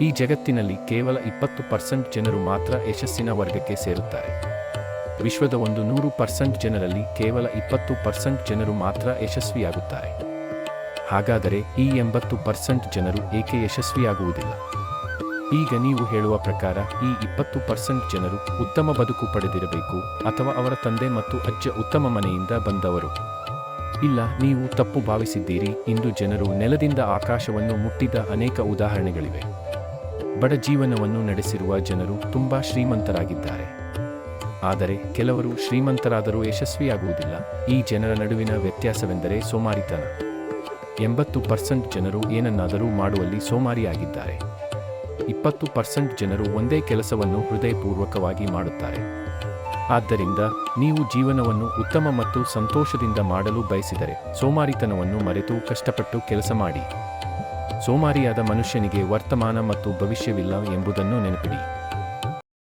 ಈ ಜಗತ್ತಿನಲ್ಲಿ ಕೇವಲ ಇಪ್ಪತ್ತು ಪರ್ಸೆಂಟ್ ಜನರು ಮಾತ್ರ ಯಶಸ್ಸಿನ ವರ್ಗಕ್ಕೆ ಸೇರುತ್ತಾರೆ. ವಿಶ್ವದ ಒಂದು ನೂರು ಪರ್ಸೆಂಟ್ ಜನರಲ್ಲಿ ಕೇವಲ ಇಪ್ಪತ್ತು ಪರ್ಸೆಂಟ್ ಜನರು ಮಾತ್ರ ಯಶಸ್ವಿಯಾಗುತ್ತಾರೆ. ಹಾಗಾದರೆ ಈ ಎಂಬತ್ತು ಪರ್ಸೆಂಟ್ ಜನರು ಏಕೆ ಯಶಸ್ವಿಯಾಗುವುದಿಲ್ಲ? ಈಗ ನೀವು ಹೇಳುವ ಪ್ರಕಾರ ಈ ಇಪ್ಪತ್ತು ಪರ್ಸೆಂಟ್ ಜನರು ಉತ್ತಮ ಬದುಕು ಪಡೆದಿರಬೇಕು ಅಥವಾ ಅವರ ತಂದೆ ಮತ್ತು ಅಜ್ಜ ಉತ್ತಮ ಮನೆಯಿಂದ ಬಂದವರು? ಇಲ್ಲ, ನೀವು ತಪ್ಪು ಭಾವಿಸಿದ್ದೀರಿ. ಇಂದು ಜನರು ನೆಲದಿಂದ ಆಕಾಶವನ್ನು ಮುಟ್ಟಿದ ಅನೇಕ ಉದಾಹರಣೆಗಳಿವೆ. ಬಡ ಜೀವನವನ್ನು ನಡೆಸಿರುವ ಜನರು ತುಂಬಾ ಶ್ರೀಮಂತರಾಗಿದ್ದಾರೆ. ಆದರೆ ಕೆಲವರು ಶ್ರೀಮಂತರಾದರೂ ಯಶಸ್ವಿಯಾಗುವುದಿಲ್ಲ. ಈ ಜನರ ನಡುವಿನ ವ್ಯತ್ಯಾಸವೆಂದರೆ ಸೋಮಾರಿತನ. ಎಂಬತ್ತು ಪರ್ಸೆಂಟ್ ಜನರು ಏನನ್ನಾದರೂ ಮಾಡುವಲ್ಲಿ ಸೋಮಾರಿಯಾಗಿದ್ದಾರೆ. ಇಪ್ಪತ್ತು ಪರ್ಸೆಂಟ್ ಜನರು ಒಂದೇ ಕೆಲಸವನ್ನು ಹೃದಯಪೂರ್ವಕವಾಗಿ ಮಾಡುತ್ತಾರೆ. ಆದ್ದರಿಂದ ನೀವು ಜೀವನವನ್ನು ಉತ್ತಮ ಮತ್ತು ಸಂತೋಷದಿಂದ ಮಾಡಲು ಬಯಸಿದರೆ ಸೋಮಾರಿತನವನ್ನು ಮರೆತು ಕಷ್ಟಪಟ್ಟು ಕೆಲಸ ಮಾಡಿ. ಸೋಮಾರಿಯಾದ ಮನುಷ್ಯನಿಗೆ ವರ್ತಮಾನ ಮತ್ತು ಭವಿಷ್ಯವಿಲ್ಲ ಎಂಬುದನ್ನು ನೆನಪಿಡಿ.